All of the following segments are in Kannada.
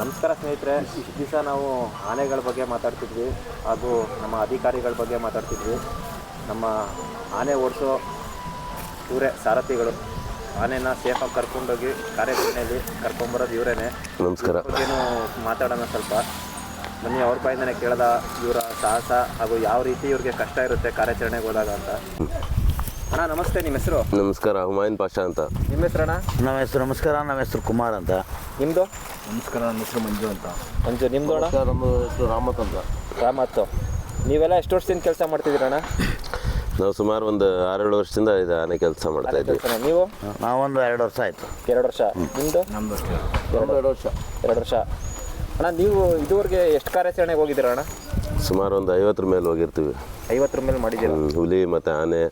ನಮಸ್ಕಾರ ಸ್ನೇಹಿತರೆ ಇಷ್ಟು ದಿವಸ ನಾವು ಆನೆಗಳ ಬಗ್ಗೆ ಮಾತಾಡ್ತಿದ್ವಿ ಹಾಗೂ ನಮ್ಮ ಅಧಿಕಾರಿಗಳ ಬಗ್ಗೆ ಮಾತಾಡ್ತಿದ್ವಿ. ನಮ್ಮ ಆನೆ ಓಡಿಸೋ ಇವರೇ ಸಾರಥಿಗಳು. ಆನೆನ ಸೇಫಾಗಿ ಕರ್ಕೊಂಡೋಗಿ ಕಾರ್ಯಾಚರಣೆಯಲ್ಲಿ ಕರ್ಕೊಂಬರೋದು ಇವರೇನೆ. ನಮಸ್ಕಾರ. ಏನು ಮಾತಾಡೋಣ ಸ್ವಲ್ಪ. ಬನ್ನಿ ಅವ್ರ ಬಾಯಿಂದನೇ ಕೇಳ್ದ ಇವರ ಸಾಹಸ ಹಾಗೂ ಯಾವ ರೀತಿ ಇವ್ರಿಗೆ ಕಷ್ಟ ಇರುತ್ತೆ ಕಾರ್ಯಾಚರಣೆಗೆ ಹೋದಾಗ ಅಂತ. ಅಣ್ಣ ನಮಸ್ತೆ ನಿಮ್ಮ ಹೆಸರು? ನಮಸ್ಕಾರ ಹುಮಾಯನ್ ಪಾಷಾ ಅಂತ. ನಿಮ್ಮ ಹೆಸರಣ್ಣ ನಮ್ಮ ಹೆಸರು ನಮಸ್ಕಾರ ನಮ್ಮ ಹೆಸರು ಕುಮಾರ್ ಅಂತ. ನಿಮ್ಮದು ನಮಸ್ಕಾರ ನನ್ನ ಹೆಸರು ಮಂಜು ಅಂತ. ಮಂಜು ನಿಮ್ಮದು ಅಣ್ಣ? ನಮ್ಮ ಹೆಸರು ರಾಮತ್ ಅಂತ. ರಾಮತ್ತು. ನೀವೆಲ್ಲ ಎಷ್ಟು ವರ್ಷದಿಂದ ಕೆಲಸ ಮಾಡ್ತಿದ್ದೀರಣ್ಣ ನಾವು ಸುಮಾರು ಒಂದು ಆರೇಳು ವರ್ಷದಿಂದ ಇದು ಆನೆ ಕೆಲಸ ಮಾಡ್ತಾ ಇದ್ವಿ ಕೆಲ್ಸನ ನೀವು? ನಾವೊಂದು ಎರಡು ವರ್ಷ ಆಯಿತು. ಎರಡು ವರ್ಷ. ನಿಮ್ಮದು ನಮ್ದು ಅಷ್ಟೇ. ಎರಡು ವರ್ಷ. ಎರಡು ವರ್ಷ. ಅಣ್ಣ ನೀವು ಇದುವರೆಗೆ ಎಷ್ಟು ಕಾರ್ಯಾಚರಣೆಗೆ ಹೋಗಿದ್ದೀರ ಅಣ್ಣ? ಸುಮಾರು ಒಂದು ಐವತ್ತರ ಮೇಲೆ ಹೋಗಿರ್ತೀವಿ. ಐವತ್ತರ ಮೇಲೆ ಮಾಡಿದ್ದೀವಿ ಹ್ಮ್, ಹುಲಿ ಮತ್ತು ಆನೆ.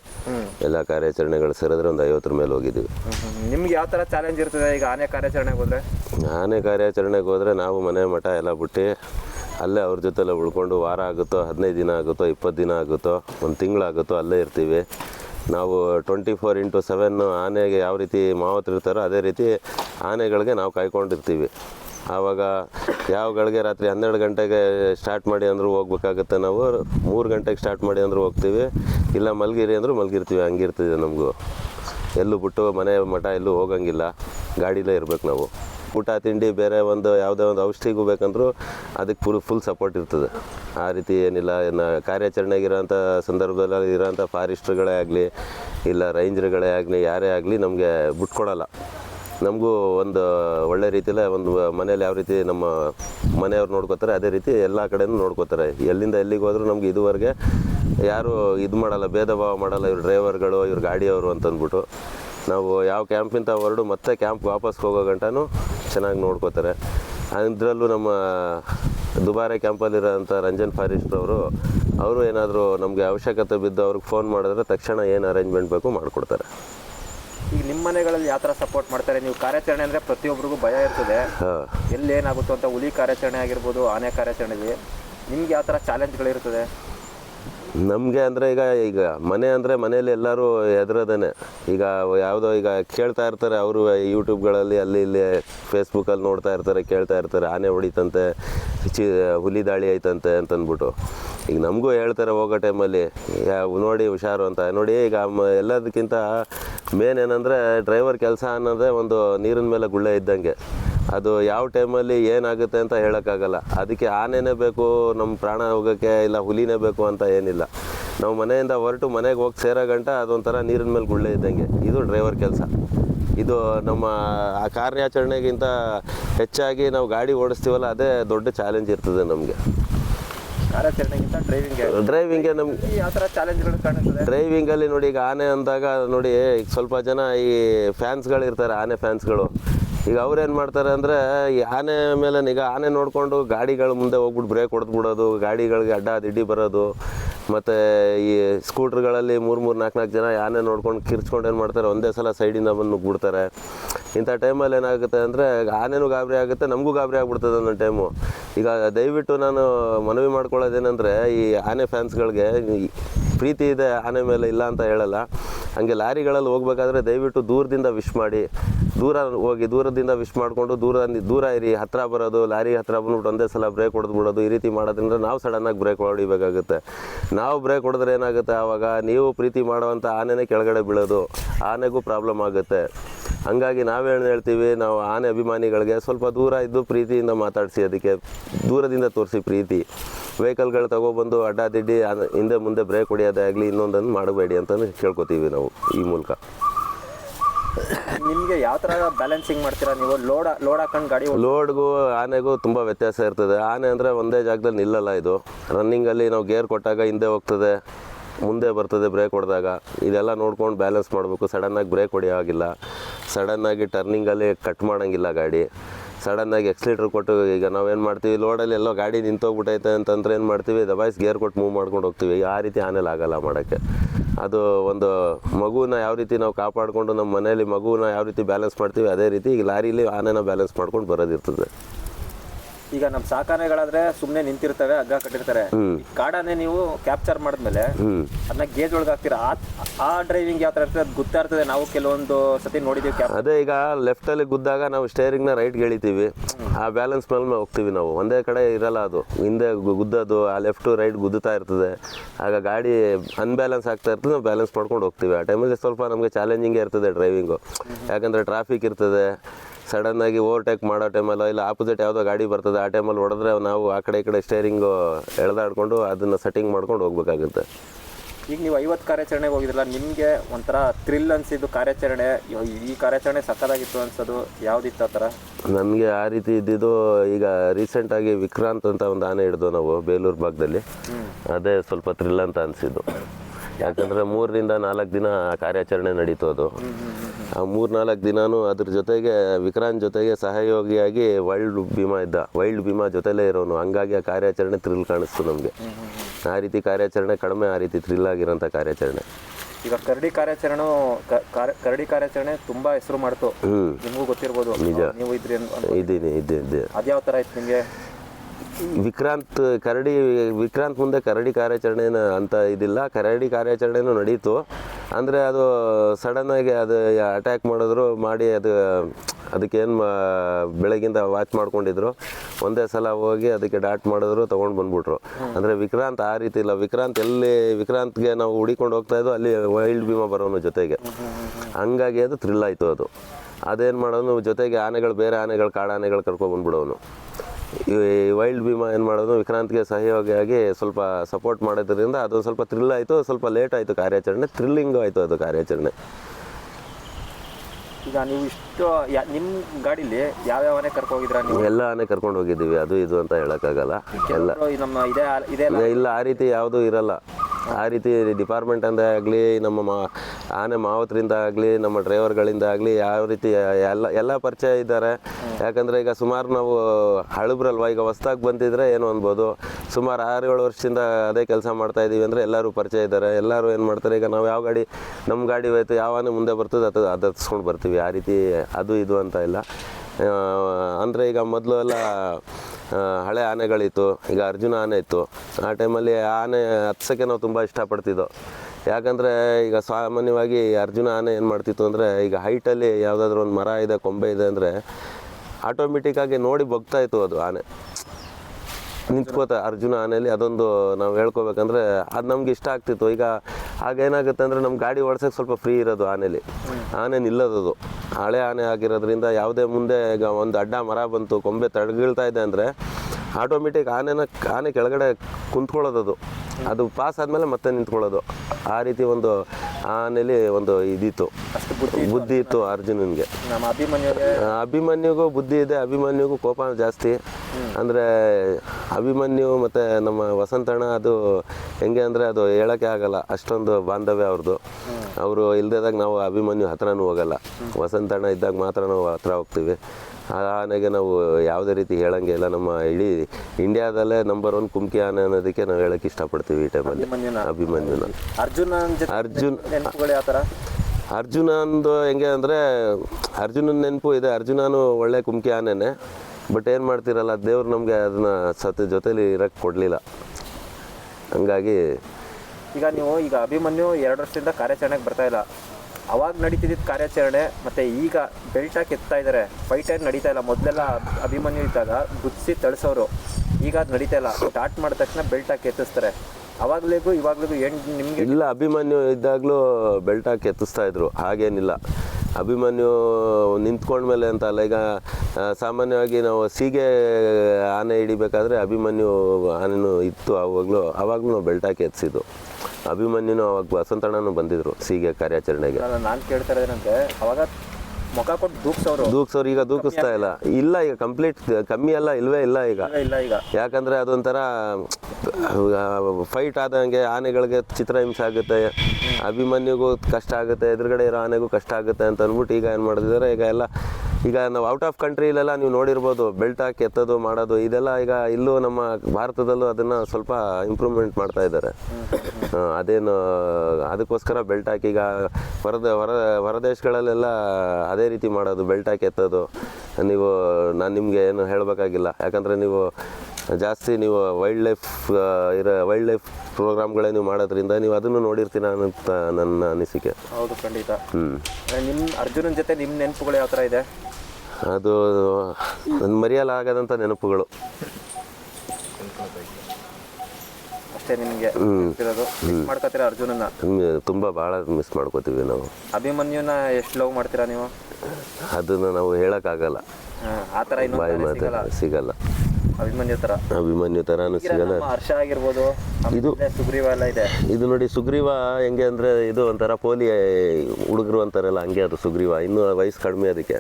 ಎಲ್ಲ ಕಾರ್ಯಾಚರಣೆಗಳು ಸೇರಿದ್ರೆ ಒಂದು ಐವತ್ತರ ಮೇಲೆ ಹೋಗಿದ್ದೀವಿ. ನಿಮ್ಗೆ ಯಾವ ಥರ ಚಾಲೆಂಜ್ ಇರ್ತದೆ ಈಗ ಆನೆ ಕಾರ್ಯಾಚರಣೆಗೆ ಹೋದ್ರೆ? ಆನೆ ಕಾರ್ಯಾಚರಣೆಗೆ ಹೋದರೆ ನಾವು ಮನೆ ಮಠ ಎಲ್ಲ ಬಿಟ್ಟು ಅಲ್ಲೇ ಅವ್ರ ಜೊತೆಲ್ಲ ಉಳ್ಕೊಂಡು ವಾರ ಆಗುತ್ತೋ ಹದಿನೈದು ದಿನ ಆಗುತ್ತೋ ಇಪ್ಪತ್ತು ದಿನ ಆಗುತ್ತೋ ಒಂದು ತಿಂಗಳಾಗುತ್ತೋ ಅಲ್ಲೇ ಇರ್ತೀವಿ. ನಾವು ಟ್ವೆಂಟಿ ಫೋರ್ ಇಂಟು ಸೆವೆನ್ ಆನೆಗೆ ಯಾವ ರೀತಿ ಮಾವತ್ತಿರ್ತಾರೋ ಅದೇ ರೀತಿ ಆನೆಗಳಿಗೆ ನಾವು ಕಾಯ್ಕೊಂಡಿರ್ತೀವಿ. ಆವಾಗ ಯಾವ ಗಳಿಗೆ ರಾತ್ರಿ ಹನ್ನೆರಡು ಗಂಟೆಗೆ ಸ್ಟಾರ್ಟ್ ಮಾಡಿ ಅಂದರೂ ಹೋಗ್ಬೇಕಾಗತ್ತೆ ನಾವು. ಮೂರು ಗಂಟೆಗೆ ಸ್ಟಾರ್ಟ್ ಮಾಡಿ ಅಂದರೂ ಹೋಗ್ತೀವಿ. ಇಲ್ಲ ಮಲಗಿರಿ ಅಂದರೂ ಮಲಗಿರ್ತೀವಿ. ಹಂಗಿರ್ತದೆ ನಮಗೂ. ಎಲ್ಲೂ ಬಿಟ್ಟು ಮನೆ ಮಠ ಎಲ್ಲೂ ಹೋಗಂಗಿಲ್ಲ. ಗಾಡಿಲೇ ಇರ್ಬೇಕು ನಾವು. ಊಟ, ತಿಂಡಿ ಬೇರೆ ಒಂದು ಯಾವುದೇ ಒಂದು ಔಷಧಿಗೂ ಬೇಕಂದ್ರೂ ಅದಕ್ಕೆ ಫುಲ್ ಫುಲ್ ಸಪೋರ್ಟ್ ಇರ್ತದೆ. ಆ ರೀತಿ ಏನಿಲ್ಲ. ಇನ್ನು ಕಾರ್ಯಾಚರಣೆಗಿರೋಂಥ ಸಂದರ್ಭದಲ್ಲಿ ಇರೋಂಥ ಫಾರೆಸ್ಟ್ರುಗಳೇ ಆಗಲಿ, ಇಲ್ಲ ರೇಂಜರ್ಗಳೇ ಆಗಲಿ, ಯಾರೇ ಆಗಲಿ ನಮಗೆ ಬಿಟ್ಕೊಡಲ್ಲ. ನಮಗೂ ಒಂದು ಒಳ್ಳೆ ರೀತಿಯಲ್ಲೇ ಒಂದು ಮನೇಲಿ ಯಾವ ರೀತಿ ನಮ್ಮ ಮನೆಯವ್ರು ನೋಡ್ಕೋತಾರೆ, ಅದೇ ರೀತಿ ಎಲ್ಲ ಕಡೆನೂ ನೋಡ್ಕೋತಾರೆ. ಎಲ್ಲಿಂದ ಎಲ್ಲಿಗೆ ಹೋದರೂ ನಮ್ಗೆ ಇದುವರೆಗೆ ಯಾರು ಇದು ಮಾಡಲ್ಲ, ಭೇದ ಭಾವ ಮಾಡಲ್ಲ ಇವ್ರ ಡ್ರೈವರ್ಗಳು, ಇವ್ರ ಗಾಡಿಯವರು ಅಂತಂದ್ಬಿಟ್ಟು. ನಾವು ಯಾವ ಕ್ಯಾಂಪಿಂದ ಹೊರಡು ಮತ್ತೆ ಕ್ಯಾಂಪ್ ವಾಪಸ್ ಹೋಗೋ ಗಂಟನೂ ಚೆನ್ನಾಗಿ ನೋಡ್ಕೋತಾರೆ. ಅದರಲ್ಲೂ ನಮ್ಮ ದುಬಾರೆ ಕ್ಯಾಂಪಲ್ಲಿರೋಂಥ ರಂಜನ್ ಫಾರೆಸ್ಟ್ ಅವರು ಅವರು ಏನಾದರೂ ನಮಗೆ ಅವಶ್ಯಕತೆ ಬಿದ್ದು ಅವ್ರಿಗೆ ಫೋನ್ ಮಾಡಿದ್ರೆ ತಕ್ಷಣ ಏನು ಅರೇಂಜ್ಮೆಂಟ್ ಬೇಕು ಮಾಡಿಕೊಡ್ತಾರೆ. ಈಗ ನಿಮ್ಮ ಮನೆಗಳಲ್ಲಿ ಯಾವ ಥರ ಸಪೋರ್ಟ್ ಮಾಡ್ತಾರೆ? ನೀವು ಕಾರ್ಯಾಚರಣೆ ಅಂದರೆ ಪ್ರತಿಯೊಬ್ಬರಿಗೂ ಭಯ ಇರ್ತದೆ. ಎಲ್ಲಿ ಏನಾಗುತ್ತೋ ಅಂತ ಹುಲಿ ಕಾರ್ಯಾಚರಣೆ ಆಗಿರ್ಬೋದು ಆನೆ ಕಾರ್ಯಾಚರಣೆಗೆ ನಿಮ್ಗೆ ಯಾವ ಥರ ಚಾಲೆಂಜ್ಗಳಿರ್ತದೆ ನಮಗೆ ಅಂದರೆ ಈಗ ಈಗ ಮನೆ ಅಂದರೆ ಮನೆಯಲ್ಲಿ ಎಲ್ಲರೂ ಎದುರದೇನೆ. ಈಗ ಯಾವುದೋ ಈಗ ಕೇಳ್ತಾ ಇರ್ತಾರೆ ಅವರು ಯೂಟ್ಯೂಬ್ಗಳಲ್ಲಿ ಅಲ್ಲಿ ಇಲ್ಲಿ ಫೇಸ್ಬುಕ್ಕಲ್ಲಿ ನೋಡ್ತಾ ಇರ್ತಾರೆ ಕೇಳ್ತಾ ಇರ್ತಾರೆ ಆನೆ ಹೊಡಿತಂತೆ ಚಿ ಹುಲಿ ದಾಳಿ ಐತಂತೆ ಅಂತಂದ್ಬಿಟ್ಟು. ಈಗ ನಮಗೂ ಹೇಳ್ತಾರೆ ಹೋಗೋ ಟೈಮಲ್ಲಿ ನೋಡಿ ಹುಷಾರು ಅಂತ. ನೋಡಿ ಈಗ ಎಲ್ಲದಕ್ಕಿಂತ ಮೇನ್ ಏನಂದರೆ ಡ್ರೈವರ್ ಕೆಲಸ ಅನ್ನೋದೆ ಒಂದು ನೀರಿನ ಮೇಲೆ ಗುಳ್ಳೆ ಇದ್ದಂಗೆ. ಅದು ಯಾವ ಟೈಮಲ್ಲಿ ಏನಾಗುತ್ತೆ ಅಂತ ಹೇಳೋಕ್ಕಾಗಲ್ಲ. ಅದಕ್ಕೆ ಆನೆನೇ ಬೇಕು, ನಮ್ಮ ಪ್ರಾಣ ಹೋಗೋಕ್ಕೆ ಇಲ್ಲ ಹುಲಿನೇ ಬೇಕು ಅಂತ ಏನಿಲ್ಲ. ನಾವು ಮನೆಯಿಂದ ಹೊರಟು ಮನೆಗೆ ಹೋಗಿ ಸೇರೋ ಗಂಟ ಅದೊಂಥರ ನೀರಿನ ಮೇಲೆ ಗುಳ್ಳೆ ಇದ್ದಂಗೆ. ಇದು ಡ್ರೈವರ್ ಕೆಲಸ. ಇದು ನಮ್ಮ ಆ ಕಾರ್ಯಾಚರಣೆಗಿಂತ ಹೆಚ್ಚಾಗಿ ನಾವು ಗಾಡಿ ಓಡಿಸ್ತೀವಲ್ಲ, ಅದೇ ದೊಡ್ಡ ಚಾಲೆಂಜ್ ಇರ್ತದೆ ನಮಗೆ. ಕಾರ್ಯಾಚರಣೆಗಿಂತ ಡ್ರೈವಿಂಗ್ ಡ್ರೈವಿಂಗ್ ನಮ್ಗೆ ಯಾವ ಥರ ಚಾಲೆಂಜ್ಗಳು ಕಾಣಿಸ್ತದೆ. ಡ್ರೈವಿಂಗಲ್ಲಿ ನೋಡಿ ಈಗ ಆನೆ ಅಂದಾಗ ನೋಡಿ ಈಗ ಸ್ವಲ್ಪ ಜನ ಈ ಫ್ಯಾನ್ಸ್ಗಳು ಇರ್ತಾರೆ ಆನೆ ಫ್ಯಾನ್ಸ್ಗಳು ಈಗ ಅವ್ರೇನು ಮಾಡ್ತಾರೆ ಅಂದರೆ ಈ ಆನೆ ಮೇಲೆ ಈಗ ಆನೆ ನೋಡಿಕೊಂಡು ಗಾಡಿಗಳ ಮುಂದೆ ಹೋಗ್ಬಿಟ್ಟು ಬ್ರೇಕ್ ಹೊಡೆದ್ಬಿಡೋದು ಗಾಡಿಗಳಿಗೆ ಅಡ್ಡ ದಿಡ್ಡಿ ಬರೋದು ಮತ್ತು ಈ ಸ್ಕೂಟ್ರ್ಗಳಲ್ಲಿ ಮೂರು ಮೂರು ನಾಲ್ಕು ನಾಲ್ಕು ಜನ ಆನೆ ನೋಡ್ಕೊಂಡು ಕಿರ್ಚ್ಕೊಂಡು ಏನು ಮಾಡ್ತಾರೆ ಒಂದೇ ಸಲ ಸೈಡಿಂದ ಬಂದು ನುಗ್ಬಿಡ್ತಾರೆ ಇಂಥ ಟೈಮಲ್ಲಿ ಏನಾಗುತ್ತೆ ಅಂದರೆ ಆನೆನೂ ಗಾಬರಿ ಆಗುತ್ತೆ, ನಮಗೂ ಗಾಬರಿ ಆಗ್ಬಿಡ್ತದೆ ಅನ್ನೋ ಟೈಮು ಈಗ ದಯವಿಟ್ಟು ನಾನು ಮನವಿ ಮಾಡ್ಕೊಳ್ಳೋದೇನೆಂದರೆ ಈ ಆನೆ ಫ್ಯಾನ್ಸ್ಗಳಿಗೆ ಪ್ರೀತಿ ಇದೆ, ಆನೆ ಮೇಲೆ ಇಲ್ಲ ಅಂತ ಹೇಳಲ್ಲ. ಹಂಗೆ ಲಾರಿಗಳಲ್ಲಿ ಹೋಗ್ಬೇಕಾದ್ರೆ ದಯವಿಟ್ಟು ದೂರದಿಂದ ವಿಶ್ ಮಾಡಿ. ದೂರ ಹೋಗಿ ದೂರದಿಂದ ವಿಶ್ ಮಾಡಿಕೊಂಡು ದೂರ ದೂರ ಇರಿ ಹತ್ತಿರ ಬರೋದು, ಲಾರಿ ಹತ್ತಿರ ಬಂದ್ಬಿಟ್ಟು ಒಂದೇ ಸಲ ಬ್ರೇಕ್ ಹೊಡೆದ್ಬಿಡೋದು ಈ ರೀತಿ ಮಾಡೋದ್ರಿಂದ ನಾವು ಸಡನ್ನಾಗಿ ಬ್ರೇಕ್ ಹೊಡಿಬೇಕಾಗುತ್ತೆ. ನಾವು ಬ್ರೇಕ್ ಹೊಡೆದ್ರೆ ಏನಾಗುತ್ತೆ ಆವಾಗ? ನೀವು ಪ್ರೀತಿ ಮಾಡುವಂಥ ಆನೆನೇ ಕೆಳಗಡೆ ಬೀಳೋದು. ಆನೆಗೂ ಪ್ರಾಬ್ಲಮ್ ಆಗುತ್ತೆ. ಹಂಗಾಗಿ ನಾವೇನು ಹೇಳ್ತೀವಿ ನಾವು ಆನೆ ಅಭಿಮಾನಿಗಳಿಗೆ ಸ್ವಲ್ಪ ದೂರ ಇದ್ದು ಪ್ರೀತಿಯಿಂದ ಮಾತಾಡಿಸಿ ಅದಕ್ಕೆ ದೂರದಿಂದ ತೋರಿಸಿ ಪ್ರೀತಿ. ವೆಹಿಕಲ್ಗಳು ತಗೊಬಂದು ಅಡ್ಡಾದಿಡ್ಡಿ ಹಿಂದೆ ಮುಂದೆ ಬ್ರೇಕ್ ಹೊಡಿಯೋದೇ ಆಗಲಿ ಇನ್ನೊಂದನ್ನು ಮಾಡಬೇಡಿ ಅಂತಲೂ ಕೇಳ್ಕೊತೀವಿ ನಾವು ಈ ಮೂಲಕ. ನಿಮಗೆ ಯಾವ ಥರ ಬ್ಯಾಲೆನ್ಸಿಂಗ್ ಮಾಡ್ತೀರಾ ನೀವು? ಲೋಡ್ ಲೋಡ್ ಹಾಕೊಂಡು ಗಾಡಿ ಲೋಡ್ಗೂ ಆನೆಗೂ ತುಂಬ ವ್ಯತ್ಯಾಸ ಇರ್ತದೆ. ಆನೆ ಅಂದರೆ ಒಂದೇ ಜಾಗದಲ್ಲಿ ನಿಲ್ಲಲ್ಲ ಇದು. ರನ್ನಿಂಗಲ್ಲಿ ನಾವು ಗೇರ್ ಕೊಟ್ಟಾಗ ಹಿಂದೆ ಹೋಗ್ತದೆ. ಮುಂದೆ ಬರ್ತದೆ ಬ್ರೇಕ್ ಹೊಡೆದಾಗ, ಇದೆಲ್ಲ ನೋಡ್ಕೊಂಡು ಬ್ಯಾಲೆನ್ಸ್ ಮಾಡಬೇಕು. ಸಡನ್ನಾಗಿ ಬ್ರೇಕ್ ಹೊಡೆಯೋ ಆಗಿಲ್ಲ. ಸಡನ್ನಾಗಿ ಟರ್ನಿಂಗಲ್ಲಿ ಕಟ್ ಮಾಡೋಂಗಿಲ್ಲ ಗಾಡಿ. ಸಡನ್ನಾಗಿ ಎಕ್ಸ್ಲೇಟ್ರ್ ಕೊಟ್ಟು ಈಗ ನಾವೇನು ಮಾಡ್ತೀವಿ? ಲೋಡಲ್ಲಿ ಎಲ್ಲೋ ಗಾಡಿ ನಿಂತೋಗ್ಬಿಟ್ಟೈತೆ ಅಂತಂದ್ರೆ ಏನು ಮಾಡ್ತೀವಿ? ದಬಾಯಿಸ್ ಗೇರ್ ಕೊಟ್ಟು ಮೂವ್ ಮಾಡ್ಕೊಂಡು ಹೋಗ್ತೀವಿ. ಆ ರೀತಿ ಆನೆಲಿ ಆಗಲ್ಲ ಮಾಡೋಕ್ಕೆ. ಅದು ಒಂದು ಮಗುನ ಯಾವ ರೀತಿ ನಾವು ಕಾಪಾಡಿಕೊಂಡು ನಮ್ಮ ಮನೆಯಲ್ಲಿ ಮಗುನ ಯಾವ ರೀತಿ ಬ್ಯಾಲೆನ್ಸ್ ಮಾಡ್ತೀವಿ, ಅದೇ ರೀತಿ ಈಗ ಲಾರಿಲಿ ಆನೆನ ಬ್ಯಾಲೆನ್ಸ್ ಮಾಡ್ಕೊಂಡು ಬರೋದಿರ್ತದೆ. ಈಗ ನಮ್ಮ ಸಾಕಾನೆಗಳಾದ್ರೆ ಸುಮ್ಮನೆ ನಿಂತಿರ್ತವೆ ಹಗ್ಗ ಕಟ್ಟಿರ್ತಾರೆ. ಕಾಡಾನೆ ನೀವು ಕ್ಯಾಪ್ಚರ್ ಮಾಡಿದ್ಮೇಲೆ ಅದನ್ನ ಗೇಜ್ ಒಳಗೆ ಹಾಕ್ತೀರಾ? ಆ- ಆ ಡ್ರೈವಿಂಗ್ ಯಾವ ತರ ಇರ್ತದೆ? ಅದು ಗೊತ್ತಾ ಇರ್ತದೆ ನಾವು ಕೆಲವೊಂದು ಸತಿ ನೋಡಿದೀವಿ ಅದೇ ಈಗ ಲೆಫ್ಟ್ ಅಲ್ಲಿ ಗುದ್ದಾಗ ನಾವು ಸ್ಟೇರಿಂಗ್ನ ರೈಟ್ ಎಳಿತೀವಿ ಆ ಬ್ಯಾಲೆನ್ಸ್ ಮೇಲೆ ಹೋಗ್ತೀವಿ ನಾವು. ಒಂದೇ ಕಡೆ ಇರಲ್ಲ ಅದು. ಹಿಂದೆ ಗುದ್ದೋದು ಆ ಲೆಫ್ಟ್ ರೈಟ್ ಗುದ್ದುತ್ತಾ ಇರ್ತದೆ. ಆಗ ಗಾಡಿ ಅನ್ಬ್ಯಾಲೆನ್ಸ್ ಆಗ್ತಾ ಇರ್ತದೆ ನಾವು ಬ್ಯಾಲೆನ್ಸ್ ಮಾಡ್ಕೊಂಡು ಹೋಗ್ತೀವಿ. ಆ ಟೈಮಲ್ಲಿ ಸ್ವಲ್ಪ ನಮಗೆ ಚಾಲೆಂಜಿಂಗೇ ಇರ್ತದೆ ಡ್ರೈವಿಂಗು ಯಾಕಂದರೆ ಟ್ರಾಫಿಕ್ ಇರ್ತದೆ. ಸಡನ್ನಾಗಿ ಓವರ್ಟೇಕ್ ಮಾಡೋ ಟೈಮಲ್ಲ ಇಲ್ಲ ಆಪೋಸಿಟ್ ಯಾವುದೋ ಗಾಡಿ ಬರ್ತದೆ ಆ ಟೈಮಲ್ಲಿ ಹೊಡೆದ್ರೆ ನಾವು ಆ ಕಡೆ ಈ ಕಡೆ ಸ್ಟೇರಿಂಗು ಎಳೆದಾಡ್ಕೊಂಡು ಅದನ್ನು ಸೆಟ್ಟಿಂಗ್ ಮಾಡ್ಕೊಂಡು ಹೋಗ್ಬೇಕಾಗುತ್ತೆ. ಈಗ ನೀವು ಐವತ್ತು ಕಾರ್ಯಾಚರಣೆಗೆ ಹೋಗಿದ್ರಲ್ಲ ನಿಮಗೆ ಒಂಥರ ಥ್ರಿಲ್ ಅನಿಸಿದ್ದು ಕಾರ್ಯಾಚರಣೆ ಈ ಕಾರ್ಯಾಚರಣೆ ಸಕ್ಕದಾಗಿತ್ತು ಅನ್ಸೋದು ಯಾವುದಿತ್ತು ಆ ಥರ? ನಮಗೆ ಆ ರೀತಿ ಇದ್ದಿದ್ದು ಈಗ ರೀಸೆಂಟಾಗಿ ವಿಕ್ರಾಂತ್ ಅಂತ ಒಂದು ಆನೆ ಹಿಡಿದು ನಾವು ಬೇಲೂರು ಭಾಗದಲ್ಲಿ. ಅದೇ ಸ್ವಲ್ಪ ಥ್ರಿಲ್ ಅಂತ ಅನಿಸಿದ್ದು. ಯಾಕಂದರೆ ಮೂರರಿಂದ ನಾಲ್ಕು ದಿನ ಕಾರ್ಯಾಚರಣೆ ನಡೀತು ಅದು. ಮೂರು ನಾಲ್ಕು ದಿನಾನು ಅದ್ರ ಜೊತೆಗೆ ವಿಕ್ರಾಂತ್ ಜೊತೆಗೆ ಸಹಯೋಗಿಯಾಗಿ ವೈಲ್ಡ್ ಭೀಮಾ ಇದ್ದ. ವೈಲ್ಡ್ ಭೀಮಾ ಜೊತೆಲೇ ಇರೋನು. ಹಂಗಾಗಿ ಆ ಕಾರ್ಯಾಚರಣೆ ಥ್ರಿಲ್ ಕಾಣಿಸ್ತು ನಮಗೆ. ಆ ರೀತಿ ಕಾರ್ಯಾಚರಣೆ ಕಡಿಮೆ ಆ ರೀತಿ ಥ್ರಿಲ್ ಆಗಿರೋಂಥ ಕಾರ್ಯಾಚರಣೆ. ಈಗ ಕರಡಿ ಕಾರ್ಯಾಚರಣೆ ಕರಡಿ ಕಾರ್ಯಾಚರಣೆ ತುಂಬಾ ಹೆಸರು ಮಾಡ್ತು. ನಿಮಗೂ ಗೊತ್ತಿರ್ಬೋದು. ನೀವು ಇದ್ರಿ ಇದ್ದೀನಿ ಇದ್ದೆ ಇದ್ದೆ. ಅದ್ಯಾವ ಥರ ಇತ್ತು ನಿಮಗೆ? ವಿಕ್ರಾಂತ್ ಕರಡಿ, ವಿಕ್ರಾಂತ್ ಮುಂದೆ ಕರಡಿ ಕಾರ್ಯಾಚರಣೆನ ಅಂತ ಇದಿಲ್ಲ. ಕರಡಿ ಕಾರ್ಯಾಚರಣೆನೂ ನಡೀತು. ಅಂದರೆ ಅದು ಸಡನ್ನಾಗಿ ಅದು ಅಟ್ಯಾಕ್ ಮಾಡಿದ್ರು, ಮಾಡಿ ಅದು ಅದಕ್ಕೇನು ಬೆಳಗಿಂದ ವಾಚ್ ಮಾಡ್ಕೊಂಡಿದ್ರು. ಒಂದೇ ಸಲ ಹೋಗಿ ಅದಕ್ಕೆ ಡಾಟ್ ಮಾಡಿದ್ರು, ತೊಗೊಂಡು ಬಂದ್ಬಿಟ್ರು. ಅಂದರೆ ವಿಕ್ರಾಂತ್ ಆ ರೀತಿ ಇಲ್ಲ. ವಿಕ್ರಾಂತ್ ಎಲ್ಲಿ, ವಿಕ್ರಾಂತ್ಗೆ ನಾವು ಹುಡಿಕೊಂಡು ಹೋಗ್ತಾ ಇದ್ದೋ ಅಲ್ಲಿ ವೈಲ್ಡ್ ಭೀಮಾ ಬರೋನು ಜೊತೆಗೆ. ಹಂಗಾಗಿ ಅದು ಥ್ರಿಲ್ ಆಯಿತು ಅದು. ಅದೇನು ಮಾಡೋನು, ಜೊತೆಗೆ ಆನೆಗಳು, ಬೇರೆ ಆನೆಗಳು, ಕಾಡಾನೆಗಳು ಕರ್ಕೊಬಂದ್ಬಿಡೋನು ಈ ವೈಲ್ಡ್ ಭೀಮಾ ಏನು ಮಾಡೋದು? ವಿಕ್ರಾಂತ್ಗೆ ಸಹಯೋಗಿಯಾಗಿ ಸ್ವಲ್ಪ ಸಪೋರ್ಟ್ ಮಾಡೋದ್ರಿಂದ ಅದು ಸ್ವಲ್ಪ ಥ್ರಿಲ್ ಆಯಿತು ಸ್ವಲ್ಪ ಲೇಟ್ ಆಯಿತು ಕಾರ್ಯಾಚರಣೆ. ಥ್ರಿಲ್ಲಿಂಗ್ ಆಯಿತು ಅದು ಕಾರ್ಯಾಚರಣೆ. ಈಗ ನೀವು ಇಷ್ಟು ನಿಮ್ಮ ಗಾಡೀಲಿ ಗಾಡಿಲಿ ಯಾವ್ಯಾವನೇ ಕರ್ಕೊ ಹೋಗಿದ್ರ ನೀವು? ಎಲ್ಲ ಆನೆ ಕರ್ಕೊಂಡು ಹೋಗಿದ್ದೀವಿ ಅದು ಇದು ಅಂತ ಹೇಳೋಕ್ಕಾಗಲ್ಲ. ಎಲ್ಲ ನಮ್ಮ ಇದೇ ಇಲ್ಲ ಆ ರೀತಿ ಯಾವುದೂ ಇರಲ್ಲ. ಆ ರೀತಿ ಡಿಪಾರ್ಟ್ಮೆಂಟ್ ಅಂದೇ ಆಗಲಿ ನಮ್ಮ ಆನೆ ಮಾವತ್ರಿಂದ ಆಗಲಿ ನಮ್ಮ ಡ್ರೈವರ್ಗಳಿಂದ ಆಗಲಿ ಯಾವ ರೀತಿ ಎಲ್ಲ ಎಲ್ಲ ಪರಿಚಯ ಇದ್ದಾರೆ. ಯಾಕಂದರೆ ಈಗ ಸುಮಾರು ನಾವು ಹಳಬ್ರಲ್ವ? ಈಗ ಹೊಸ್ದಾಗಿ ಬಂದಿದ್ರೆ ಏನು ಅನ್ಬೋದು? ಸುಮಾರು ಆರು ಏಳು ವರ್ಷದಿಂದ ಅದೇ ಕೆಲಸ ಮಾಡ್ತಾ ಇದ್ದೀವಿ ಅಂದರೆ ಎಲ್ಲರೂ ಪರಿಚಯ ಇದ್ದಾರೆ. ಎಲ್ಲರೂ ಏನು ಮಾಡ್ತಾರೆ? ಈಗ ನಾವು ಯಾವ ಗಾಡಿ, ನಮ್ಮ ಗಾಡಿ ಹೋಯ್ತು, ಯಾವ ಮುಂದೆ ಬರ್ತದೆ, ಅದು ಅದು ಹತ್ಸ್ಕೊಂಡು ಬರ್ತೀವಿ. ಆ ರೀತಿ ಅದು, ಇದು ಅಂತ ಇಲ್ಲ. ಅಂದರೆ ಈಗ ಮೊದಲು ಎಲ್ಲ ಹಳೆ ಆನೆಗಳಿತ್ತು. ಈಗ ಅರ್ಜುನ ಆನೆ ಇತ್ತು. ಆ ಟೈಮಲ್ಲಿ ಆನೆ ಹತ್ಸೋಕ್ಕೆ ನಾವು ತುಂಬ ಇಷ್ಟಪಡ್ತಿದ್ದೋ. ಯಾಕಂದರೆ ಈಗ ಸಾಮಾನ್ಯವಾಗಿ ಅರ್ಜುನ ಆನೆ ಏನು ಮಾಡ್ತಿತ್ತು ಅಂದರೆ ಈಗ ಹೈಟಲ್ಲಿ ಯಾವುದಾದ್ರೂ ಒಂದು ಮರ ಇದೆ, ಕೊಂಬೆ ಇದೆ ಅಂದರೆ ಆಟೋಮೆಟಿಕ್ಕಾಗಿ ನೋಡಿ ಬಗ್ತಾ ಇತ್ತು ಅದು ಆನೆ. ನಿಂತ್ಕೋತ ಅರ್ಜುನ ಆನೆಯಲ್ಲಿ ಅದೊಂದು ನಾವು ಹೇಳ್ಕೊಬೇಕಂದ್ರೆ ಅದು ನಮ್ಗೆ ಇಷ್ಟ ಆಗ್ತಿತ್ತು. ಈಗ ಆಗ ಏನಾಗುತ್ತೆ ಅಂದರೆ ನಮ್ಮ ಗಾಡಿ ಓಡ್ಸೋಕೆ ಸ್ವಲ್ಪ ಫ್ರೀ ಇರೋದು ಆನೆಯಲ್ಲಿ ಆನೆ ನಿಲ್ಲೋದದು ಹಳೆ ಆನೆ ಆಗಿರೋದ್ರಿಂದ ಯಾವುದೇ ಮುಂದೆ ಈಗ ಒಂದು ಅಡ್ಡ ಮರ ಬಂತು, ಕೊಂಬೆ ತಡಗೀಳ್ತಾ ಇದೆ ಅಂದರೆ ಆಟೋಮೆಟಿಕ್ ಆನೆನ, ಆನೆ ಕೆಳಗಡೆ ಕುಂತ್ಕೊಳ್ಳೋದದು ಅದು ಪಾಸ್ ಆದಮೇಲೆ ಮತ್ತೆ ನಿಂತ್ಕೊಳ್ಳೋದು. ಆ ರೀತಿ ಒಂದು ಆನೆಯಲ್ಲಿ ಒಂದು ಇದಿತ್ತು. ಬುದ್ಧಿ ಇತ್ತು ಅರ್ಜುನನಿಗೆ. ಅಭಿಮನ್ಯುಗೂ? ಬುದ್ಧಿ ಇದೆ ಅಭಿಮನ್ಯುಗೂ ಕೋಪ ಜಾಸ್ತಿ. ಅಂದರೆ ಅಭಿಮನ್ಯು ಮತ್ತು ನಮ್ಮ ವಸಂತಣ್ಣ ಅದು ಹೆಂಗೆ ಅಂದರೆ ಅದು ಹೇಳೋಕ್ಕೆ ಆಗಲ್ಲ ಅಷ್ಟೊಂದು ಬಾಂಧವ್ಯ ಅವ್ರದ್ದು. ಅವರು ಇಲ್ಲದಾಗ ನಾವು ಅಭಿಮನ್ಯು ಹತ್ರನೂ ಹೋಗಲ್ಲ. ವಸಂತಣ್ಣ ಇದ್ದಾಗ ಮಾತ್ರ ನಾವು ಹತ್ರ ಹೋಗ್ತೀವಿ. ಆ ಆನೆಗೆ ನಾವು ಯಾವುದೇ ರೀತಿ ಹೇಳಂಗೆ ಇಲ್ಲ. ನಮ್ಮ ಇಡೀ ಇಂಡಿಯಾದಲ್ಲೇ ನಂಬರ್ ಒನ್ ಕುಮ್ಕಿ ಆನೆ ಅನ್ನೋದಕ್ಕೆ ನಾವು ಹೇಳಕ್ಕೆ ಇಷ್ಟಪಡ್ತೀವಿ ಈ ಟೈಮಲ್ಲಿ ಅಭಿಮನ್ಯುನ. ಅರ್ಜುನ ಅರ್ಜುನ್ ಅರ್ಜುನ ಅಂದು ಹೆಂಗೆ ಅಂದರೆ ಅರ್ಜುನನ ನೆನಪು ಇದೆ. ಅರ್ಜುನನು ಒಳ್ಳೆ ಕುಮ್ಕಿ ಆನೆನೆ. ಬಟ್ ಏನು ಮಾಡ್ತಿರಲ್ಲ ದೇವ್ರು ನಮಗೆ ಅದನ್ನ ಸತ್ಯ ಜೊತೇಲಿ ಇರಕ್ಕೆ ಕೊಡಲಿಲ್ಲ. ಹಂಗಾಗಿ ಈಗ ನೀವು ಈಗ ಅಭಿಮನ್ಯು ಎರಡು ವರ್ಷದಿಂದ ಕಾರ್ಯಾಚರಣೆಗೆ ಬರ್ತಾ ಇಲ್ಲ. ಅವಾಗ ನಡೀತಿದ್ದ ಕಾರ್ಯಾಚರಣೆ ಮತ್ತೆ ಈಗ ಬೆಲ್ಟ್ ಹಾಕಿ ಎತ್ತಾ ಇದ್ದಾರೆ ಫೈಟ್ ಏನು ನಡೀತಾ ಇಲ್ಲ. ಮೊದಲೆಲ್ಲ ಅಭಿಮನ್ಯು ಇದ್ದಾಗ ಗುದ್ಸಿ ತಳಿಸೋರು. ಈಗ ಅದು ನಡೀತಾ ಇಲ್ಲ. ಸ್ಟಾರ್ಟ್ ಮಾಡಿದ ತಕ್ಷಣ ಬೆಲ್ಟ್ ಎತ್ತಿಸ್ತಾರೆ. ಅವಾಗ್ಲಿಗೂ ಇವಾಗ್ಲಿಗೂ ಏನು ನಿಮಗೆ ಇಲ್ಲ, ಅಭಿಮನ್ಯು ಇದ್ದಾಗಲೂ ಬೆಲ್ಟ್ ಹಾಕಿ ಎತ್ತಿಸ್ತಾ ಇದ್ರು. ಹಾಗೇನಿಲ್ಲ. ಅಭಿಮನ್ಯು ನಿಂತ್ಕೊಂಡ್ಮೇಲೆ ಅಂತ ಅಲ್ಲ. ಈಗ ಸಾಮಾನ್ಯವಾಗಿ ನಾವು ಸೀಗೆ, ಆನೆ ಹಿಡಿಬೇಕಾದ್ರೆ ಅಭಿಮನ್ಯು ಆನೆನೂ ಇತ್ತು. ಅವಾಗಲೂ ಆವಾಗಲೂ ನಾವು ಬೆಲ್ಟ್ ಹಾಕಿ ಎತ್ತಿಸಿದ್ದು. ಅಭಿಮನ್ಯುನು ಅವಾಗ ವಸಂತಣ್ಣನೂ ಬಂದಿದ್ರು ಸೀಗೆ ಕಾರ್ಯಾಚರಣೆಗೆ. ನಾನು ಕೇಳ್ತಾ ಇರೋದೇನಂತೆ ಅವಾಗ ಮುಖ ಕೊಟ್ಟು ದೂಕ್ಸೋರು. ದೂಕ್ಸೋರು ಈಗ ದೂಕಿಸ್ತಾ ಇಲ್ಲ. ಇಲ್ಲ ಈಗ ಕಂಪ್ಲೀಟ್ ಕಮ್ಮಿ ಅಲ್ಲ ಇಲ್ವೇ ಇಲ್ಲ ಈಗ. ಇಲ್ಲ ಈಗ. ಯಾಕಂದರೆ ಅದೊಂಥರ ಫೈಟ್ ಆದಂಗೆ ಆನೆಗಳಿಗೆ ಚಿತ್ರಹಿಂಸೆ ಆಗುತ್ತೆ. ಅಭಿಮನ್ಯುಗೂ ಕಷ್ಟ ಆಗುತ್ತೆ ಎದುರುಗಡೆ ಇರೋ ಆನೆಗೂ ಕಷ್ಟ ಆಗುತ್ತೆ ಅಂತ ಅಂದ್ಬಿಟ್ಟು ಈಗ ಏನು ಮಾಡಿದ್ರೆ ಈಗ ಎಲ್ಲ ಈಗ ನಾವು ಔಟ್ ಆಫ್ ಕಂಟ್ರಿಲೆಲ್ಲ ನೀವು ನೋಡಿರ್ಬೋದು ಬೆಲ್ಟ್ ಹಾಕಿ ಎತ್ತೋದು ಮಾಡೋದು ಇದೆಲ್ಲ ಈಗ ಇಲ್ಲೂ ನಮ್ಮ ಭಾರತದಲ್ಲೂ ಅದನ್ನು ಸ್ವಲ್ಪ ಇಂಪ್ರೂವ್ಮೆಂಟ್ ಮಾಡ್ತಾ ಇದ್ದಾರೆ. ಅದೇನು ಅದಕ್ಕೋಸ್ಕರ ಬೆಲ್ಟ್ ಹಾಕಿ ಈಗ ಹೊರದ ಹೊರ ಹೊರದೇಶಗಳಲ್ಲೆಲ್ಲ ಅದೇ ರೀತಿ ಮಾಡೋದು ಬೆಲ್ಟ್ ಹಾಕಿ ಎತ್ತೋದು ನೀವು ನಾನು ನಿಮಗೆ ಏನು ಹೇಳಬೇಕಾಗಿಲ್ಲ. ಯಾಕಂದರೆ ನೀವು ಜಾಸ್ತಿ ನೀವು ವೈಲ್ಡ್ ಲೈಫ್ ಇರೋ ವೈಲ್ಡ್ ಲೈಫ್ ಪ್ರೋಗ್ರಾಮ್ಗಳೇ ನೀವು ಮಾಡೋದ್ರಿಂದ ನೀವು ಅದನ್ನು ನೋಡಿರ್ತೀರ ಅಂತ ನನ್ನ ಅನಿಸಿಕೆ. ಹೌದು ಖಂಡಿತ. ಹ್ಞೂ ನಿಮ್ಮ ಅರ್ಜುನನ ಜೊತೆ ನಿಮ್ಮ ನೆನಪುಗಳು ಯಾವ ಥರ ಇದೆ? ಅದು ನನ್ನ ಮರೆಯಲಾಗದಂಥ ನೆನಪುಗಳು. ಅಷ್ಟೇ ನಿಮಗೆ ಮಾಡ್ಕೋತೀರಾ ಅರ್ಜುನನ ತುಂಬ ಭಾಳ ಮಿಸ್ ಮಾಡ್ಕೋತೀವಿ ನಾವು. ಅಭಿಮನ್ಯುನ ಎಷ್ಟು ಲವ್ ಮಾಡ್ತೀರಾ ನೀವು? ಅದನ್ನು ನಾವು ಹೇಳೋಕ್ಕಾಗಲ್ಲ. ಆ ಥರ ಬಾಯಿ ಮಾತು ಸಿಗಲ್ಲ. ಅಭಿಮನ್ಯು ತರ. ಅಭಿಮನ್ಯು ಥರನೂ ಸಿಗಲ್ಲ. ಹರ್ಷ ಆಗಿರ್ಬೋದು ಇದು- ಸುಗ್ರೀವ ಎಲ್ಲ ಇದೆ. ಇದು ನೋಡಿ ಸುಗ್ರೀವ ಹೆಂಗೆ ಅಂದರೆ ಇದು ಒಂಥರ ಪೋಲಿ ಹುಡುಗರು ಅಂತಾರಲ್ಲ ಹಂಗೆ ಅದು ಸುಗ್ರೀವ. ಇನ್ನೂ ವಯಸ್ಸು ಕಡಿಮೆ ಅದಕ್ಕೆ.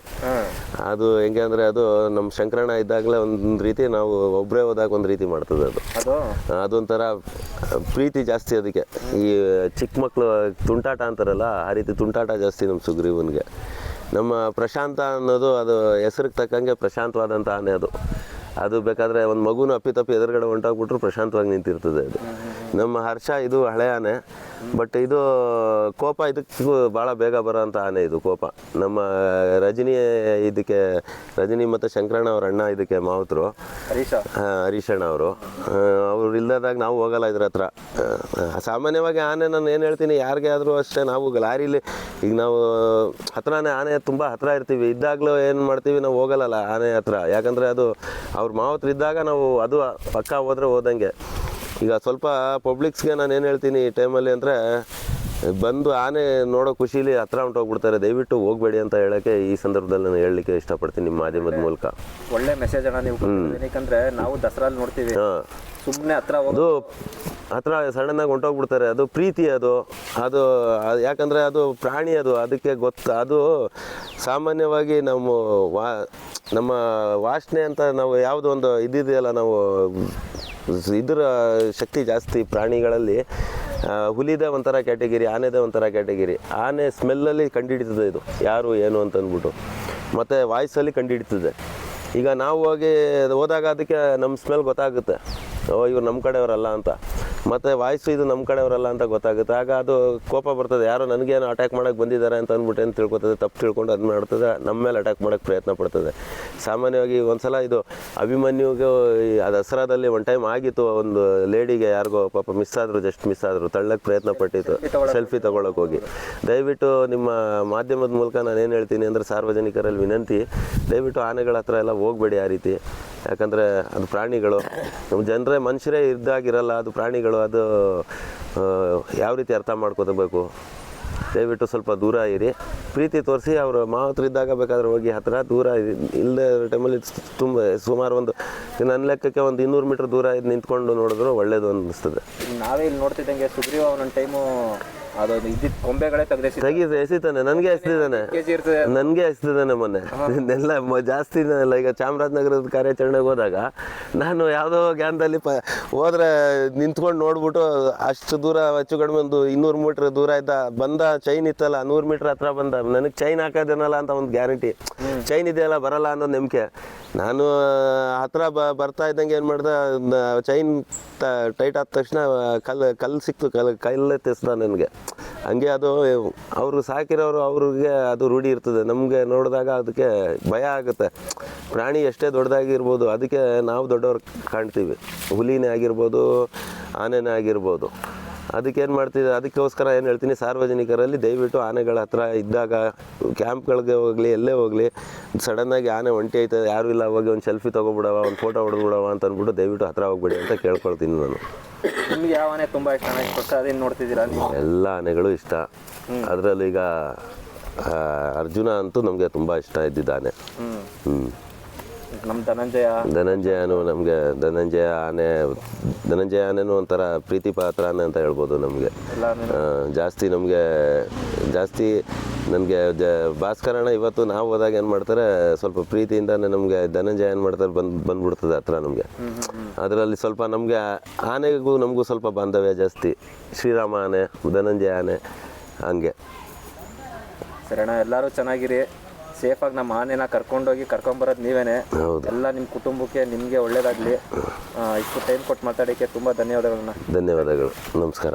ಅದು ಹೆಂಗೆ ಅಂದರೆ ಅದು ನಮ್ಮ ಶಂಕರಣ ಇದ್ದಾಗಲೇ ಒಂದು ರೀತಿ ನಾವು ಒಬ್ಬರೇ ಹೋದಾಗ ಒಂದು ರೀತಿ ಮಾಡ್ತದೆ ಅದು. ಅದು? ಅದೊಂಥರ ಪ್ರೀತಿ ಜಾಸ್ತಿ ಅದಕ್ಕೆ. ಈ ಚಿಕ್ಕ ಮಕ್ಕಳು ತುಂಟಾಟ ಅಂತಾರಲ್ಲ ಆ ರೀತಿ ತುಂಟಾಟ ಜಾಸ್ತಿ ನಮ್ಮ ಸುಗ್ರೀವನ್ಗೆ. ನಮ್ಮ ಪ್ರಶಾಂತ ಅನ್ನೋದು ಅದು ಹೆಸರಿಗೆ ತಕ್ಕಂಗೆ ಪ್ರಶಾಂತವಾದಂಥ ಆನೆ ಅದು. ಅದು ಬೇಕಾದರೆ ಒಂದು ಮಗುನ ಅಪ್ಪಿತಪ್ಪಿ ಎದುರುಗಡೆ ಹೊಂಟೋಗ್ಬಿಟ್ರು ಪ್ರಶಾಂತವಾಗಿ ನಿಂತಿರ್ತದೆ ಅದು. ನಮ್ಮ ಹರ್ಷ ಇದು ಹಳೆ ಆನೆ ಬಟ್ ಇದು ಕೋಪ ಇದಕ್ಕೂ ಭಾಳ ಬೇಗ ಬರೋಂಥ ಆನೆ ಇದು ಕೋಪ. ನಮ್ಮ ರಜನಿ ಇದಕ್ಕೆ ರಜನಿ ಮತ್ತು ಶಂಕರಣ್ಣ ಅವ್ರ ಅಣ್ಣ ಇದಕ್ಕೆ ಮಾವತರು. ಹರೀಶಣ್ಣ ಅವರು. ಅವ್ರು ಇಲ್ಲದಾಗ ನಾವು ಹೋಗಲ್ಲ ಇದ್ರ ಹತ್ರ. ಸಾಮಾನ್ಯವಾಗಿ ಆನೆ ನಾನು ಏನು ಹೇಳ್ತೀನಿ ಯಾರಿಗೆ ಆದರೂ ಅಷ್ಟೇ ನಾವು ಲಾರಿಲಿ ಈಗ ನಾವು ಹತ್ರನೇ ಆನೆ ತುಂಬ ಹತ್ರ ಇರ್ತೀವಿ. ಇದ್ದಾಗಲೂ ಏನು ಮಾಡ್ತೀವಿ ನಾವು ಹೋಗಲ್ಲ ಆನೆ ಹತ್ರ. ಯಾಕಂದರೆ ಅದು ಅವ್ರ ಮಾವತ್ರ ಇದ್ದಾಗ ನಾವು ಅದು ಪಕ್ಕ ಹೋದ್ರೆ ಹೋದಂಗೆ. ಈಗ ಸ್ವಲ್ಪ ಪಬ್ಲಿಕ್ಸ್ಗೆ ನಾನು ಏನು ಹೇಳ್ತೀನಿ ಈ ಟೈಮಲ್ಲಿ ಅಂದರೆ ಬಂದು ಆನೆ ನೋಡೋ ಖುಷಿಲಿ ಹತ್ರ ಹೊಂಟೋಗ್ಬಿಡ್ತಾರೆ. ದಯವಿಟ್ಟು ಹೋಗಬೇಡಿ ಅಂತ ಹೇಳೋಕ್ಕೆ ಈ ಸಂದರ್ಭದಲ್ಲಿ ನಾನು ಹೇಳಲಿಕ್ಕೆ ಇಷ್ಟಪಡ್ತೀನಿ ನಿಮ್ಮ ಮಾಧ್ಯಮದ ಮೂಲಕ. ಒಳ್ಳೆ ಮೆಸೇಜ್ ಅಣ್ಣ ನೀವು. ಯಾಕಂದ್ರೆ ನಾವು ದಸರಲ್ಲಿ ನೋಡ್ತೀವಿ. ಸುಮ್ಮನೆ ಹತ್ರ ಅದು ಹತ್ರ ಸಡನ್ನಾಗಿ ಹೊಂಟೋಗ್ಬಿಡ್ತಾರೆ. ಅದು ಪ್ರೀತಿ ಅದು. ಅದು ಅದು ಯಾಕಂದರೆ ಅದು ಪ್ರಾಣಿ ಅದು. ಅದಕ್ಕೆ ಗೊತ್ತು ಅದು ಸಾಮಾನ್ಯವಾಗಿ ನಮ್ಮ ವಾ ನಮ್ಮ ವಾಸನೆ ಅಂತ ನಾವು ಯಾವುದೋ ಒಂದು ಇದಿದೆಯಲ್ಲ ನಾವು ಇದರ ಶಕ್ತಿ ಜಾಸ್ತಿ ಪ್ರಾಣಿಗಳಲ್ಲಿ ಹುಲಿದ ಒಂಥರ ಕ್ಯಾಟಗಿರಿ, ಆನೆದ ಒಂಥರ ಕ್ಯಾಟಗಿರಿ. ಆನೆ ಸ್ಮೆಲ್ಲಲ್ಲಿ ಕಂಡುಹಿಡಿತದೆ ಇದು, ಯಾರು, ಏನು ಅಂತ ಅಂದ್ಬಿಟ್ಟು ಮತ್ತು ವಾಯ್ಸಲ್ಲಿ ಕಂಡುಹಿಡಿತದೆ ಈಗ ನಾವು ಹೋಗಿ ಹೋದಾಗ ಅದಕ್ಕೆ ನಮ್ಮ ಸ್ಮೆಲ್ ಗೊತ್ತಾಗುತ್ತೆ. ಓ, ಇವ್ರು ನಮ್ಮ ಕಡೆಯವರಲ್ಲ ಅಂತ. ಮತ್ತು ವಾಯ್ಸು ಇದು ನಮ್ಮ ಕಡೆಯವರಲ್ಲ ಅಂತ ಗೊತ್ತಾಗುತ್ತೆ. ಆಗ ಅದು ಕೋಪ ಬರ್ತದೆ. ಯಾರೋ ನನಗೇನು ಅಟ್ಯಾಕ್ ಮಾಡೋಕ್ಕೆ ಬಂದಿದ್ದಾರೆ ಅಂತ ಅಂದ್ಬಿಟ್ಟು ಏನು ತಿಳ್ಕೊತದೆ? ತಪ್ಪು ತಿಳ್ಕೊಂಡು ಅದು ಮಾಡ್ತದೆ. ನಮ್ಮ ಮೇಲೆ ಅಟ್ಯಾಕ್ ಮಾಡೋಕ್ಕೆ ಪ್ರಯತ್ನ ಪಡ್ತದೆ. ಸಾಮಾನ್ಯವಾಗಿ ಒಂದ್ಸಲ ಇದು ಅಭಿಮನ್ಯುಗೆ ಆ ದಸರಾದಲ್ಲಿ ಒನ್ ಟೈಮ್ ಆಗಿತ್ತು. ಒಂದು ಲೇಡಿಗೆ ಯಾರಿಗೋ ಪಾಪ ಮಿಸ್ ಆದರು ಜಸ್ಟ್ ಮಿಸ್ ಆದರು. ತಳ್ಳಕ್ಕೆ ಪ್ರಯತ್ನ ಪಟ್ಟಿತ್ತು. ಸೆಲ್ಫಿ ತಗೊಳಕ್ಕೆ ಹೋಗಿ. ದಯವಿಟ್ಟು ನಿಮ್ಮ ಮಾಧ್ಯಮದ ಮೂಲಕ ನಾನು ಏನು ಹೇಳ್ತೀನಿ ಅಂದರೆ ಸಾರ್ವಜನಿಕರಲ್ಲಿ ವಿನಂತಿ. ದಯವಿಟ್ಟು ಆನೆಗಳ ಹತ್ರ ಎಲ್ಲ ಹೋಗಬೇಡಿ ಆ ರೀತಿ. ಯಾಕಂದರೆ ಅದು ಪ್ರಾಣಿಗಳು. ನಮ್ಮ ಜನರೇ ಮನುಷ್ಯರೇ ಇದ್ದಾಗಿರಲ್ಲ, ಅದು ಪ್ರಾಣಿಗಳು. ಅದು ಯಾವ ರೀತಿ ಅರ್ಥ ಮಾಡ್ಕೋತಬೇಕು ದಯವಿಟ್ಟು ಸ್ವಲ್ಪ ದೂರ ಇರಿ. ಪ್ರೀತಿ ತೋರಿಸಿ, ಅವರು ಮಾವತರಿದ್ದಾಗ ಬೇಕಾದ್ರೆ ಹೋಗಿ ಹತ್ತಿರ ದೂರ ಇಲ್ಲದೆ ಟೈಮಲ್ಲಿ ತುಂಬ, ಸುಮಾರು ಒಂದು ನನ್ನ ಲೆಕ್ಕಕ್ಕೆ ಒಂದು ಇನ್ನೂರು ಮೀಟ್ರ್ ದೂರ ನಿಂತ್ಕೊಂಡು ನೋಡಿದ್ರು ಒಳ್ಳೇದು ಅನ್ನಿಸ್ತದೆ. ನಾವೇ ಇಲ್ಲಿ ನೋಡ್ತಿದ್ದಂಗೆ ಸುಗ್ರೀವ ಒಂದೊಂದು ಟೈಮು ಅದು ಕೊಂಬೆಗಳೇ ಎಸಿತಾನೆ ನನಗೆ ಎಸ್ತಿದ್ದಾನೆ ಕೆ ಜಿ ಇರ್ತದೆ. ನನಗೆ ಎಸ್ತಿದ್ದಾನೆ ಮೊನ್ನೆ. ಎಲ್ಲ ಜಾಸ್ತಿ ಇಲ್ಲ. ಈಗ ಚಾಮರಾಜನಗರದ ಕಾರ್ಯಾಚರಣೆಗೆ ಹೋದಾಗ ನಾನು ಯಾವುದೋ ಗ್ಯಾನ್ದಲ್ಲಿ ಪ ಹೋದ್ರೆ ನಿಂತ್ಕೊಂಡು ನೋಡ್ಬಿಟ್ಟು ಅಷ್ಟು ದೂರ ಹೆಚ್ಚು ಕಡಿಮೆ ಒಂದು ಇನ್ನೂರು ಮೀಟ್ರ್ ದೂರ ಇದ್ದ ಬಂದ ಚೈನ್ ಇತ್ತಲ್ಲ ನೂರು ಮೀಟ್ರ್ ಹತ್ರ ಬಂದ. ನನಗೆ ಚೈನ್ ಹಾಕೋದೇನಲ್ಲ ಅಂತ ಒಂದು ಗ್ಯಾರಂಟಿ ಚೈನ್ ಇದೆಯಲ್ಲ ಬರಲ್ಲ ಅನ್ನೋ ನಂಬಿಕೆ. ನಾನು ಹತ್ರ ಬ ಬರ್ತಾ ಇದ್ದಂಗೆ ಏನು ಮಾಡ್ದೆ ಚೈನ್ ಟೈಟ್ ಆದ ತಕ್ಷಣ ಕಲ್ಲು ಕಲ್ಲು ಸಿಕ್ತು. ಕಲ್ ಕಲ್ಲೇ ತೆಸ್ದ ನನಗೆ. ಹಂಗೆ ಅದು ಅವರು ಸಾಕಿರೋರು ಅವ್ರಿಗೆ ಅದು ರೂಢಿ ಇರ್ತದೆ. ನಮಗೆ ನೋಡಿದಾಗ ಅದಕ್ಕೆ ಭಯ ಆಗುತ್ತೆ. ಪ್ರಾಣಿ ಎಷ್ಟೇ ದೊಡ್ಡದಾಗಿರ್ಬೋದು, ಅದಕ್ಕೆ ನಾವು ದೊಡ್ಡವ್ರು ಕಾಣ್ತೀವಿ. ಹುಲಿನೇ ಆಗಿರ್ಬೋದು, ಆನೆನೇ ಆಗಿರ್ಬೋದು. ಅದಕ್ಕೆ ಏನು ಮಾಡ್ತಿದ್ದೆ ಅದಕ್ಕೋಸ್ಕರ ಏನು ಹೇಳ್ತೀನಿ ಸಾರ್ವಜನಿಕರಲ್ಲಿ ದಯವಿಟ್ಟು ಆನೆಗಳ ಹತ್ರ ಇದ್ದಾಗ ಕ್ಯಾಂಪ್ಗಳಿಗೆ ಹೋಗಲಿ ಎಲ್ಲೇ ಹೋಗಲಿ ಸಡನ್ನಾಗಿ ಆನೆ ಒಂಟಿ ಐತೆ ಯಾರೂ ಇಲ್ಲ ಹೋಗಿ ಒಂದು ಸೆಲ್ಫಿ ತೊಗೊಬಿಡವ ಒಂದು ಫೋಟೋ ಹೊಡೆದ್ಬಿಡವ ಅಂತ ಅಂದ್ಬಿಟ್ಟು ದಯವಿಟ್ಟು ಹತ್ರ ಹೋಗ್ಬಿಡಿ ಅಂತ ಕೇಳ್ಕೊಳ್ತೀನಿ ನಾನು. ನಿಮ್ಗೆ ಯಾವ ಆನೆ ತುಂಬ ಇಷ್ಟ? ಅದೇನು ನೋಡ್ತಿದ್ದೀರಾ ಎಲ್ಲ ಆನೆಗಳು ಇಷ್ಟ. ಅದರಲ್ಲಿ ಈಗ ಅರ್ಜುನ ಅಂತೂ ನಮಗೆ ತುಂಬ ಇಷ್ಟ ಇದ್ದಿದ್ದಾನೆ ಹ್ಞೂ ನಮ್ಮ ಧನಂಜಯ. ಧನಂಜಯನು ನಮಗೆ ಧನಂಜಯ ಆನೆ ಧನಂಜಯ ಆನೆನೂ ಒಂಥರ ಪ್ರೀತಿ ಪಾತ್ರ ಆನೆ ಅಂತ ಹೇಳ್ಬೋದು ನಮಗೆ. ಜಾಸ್ತಿ ನಮಗೆ ಜಾಸ್ತಿ ನಮಗೆ ಜ ಭಾಸ್ಕರಣ ಇವತ್ತು ನಾವು ಹೋದಾಗ ಏನು ಮಾಡ್ತಾರೆ ಸ್ವಲ್ಪ ಪ್ರೀತಿಯಿಂದನೇ ನಮಗೆ ಧನಂಜಯ ಏನು ಮಾಡ್ತಾರೆ ಬಂದು ಬಂದ್ಬಿಡ್ತದೆ ಹತ್ರ ನಮಗೆ. ಅದರಲ್ಲಿ ಸ್ವಲ್ಪ ನಮಗೆ ಆನೆಗೂ ನಮಗೂ ಸ್ವಲ್ಪ ಬಾಂಧವ್ಯ ಜಾಸ್ತಿ. ಶ್ರೀರಾಮ ಆನೆ ಧನಂಜಯ ಆನೆ ಹಂಗೆ. ಸರಿ ಅಣ್ಣ ಎಲ್ಲರೂ ಚೆನ್ನಾಗಿರಿ. ಸೇಫಾಗಿ ನಮ್ಮ ಆನೆನ ಕರ್ಕೊಂಡೋಗಿ ಕರ್ಕೊಂಬರೋದು ನೀವೇನೆ. ಎಲ್ಲ ನಿಮ್ಮ ಕುಟುಂಬಕ್ಕೆ ನಿಮಗೆ ಒಳ್ಳೇದಾಗಲಿ. ಇಷ್ಟು ಟೈಮ್ ಕೊಟ್ಟು ಮಾತಾಡೋಕ್ಕೆ ತುಂಬ ಧನ್ಯವಾದಗಳನ್ನ. ಧನ್ಯವಾದಗಳು. ನಮಸ್ಕಾರ.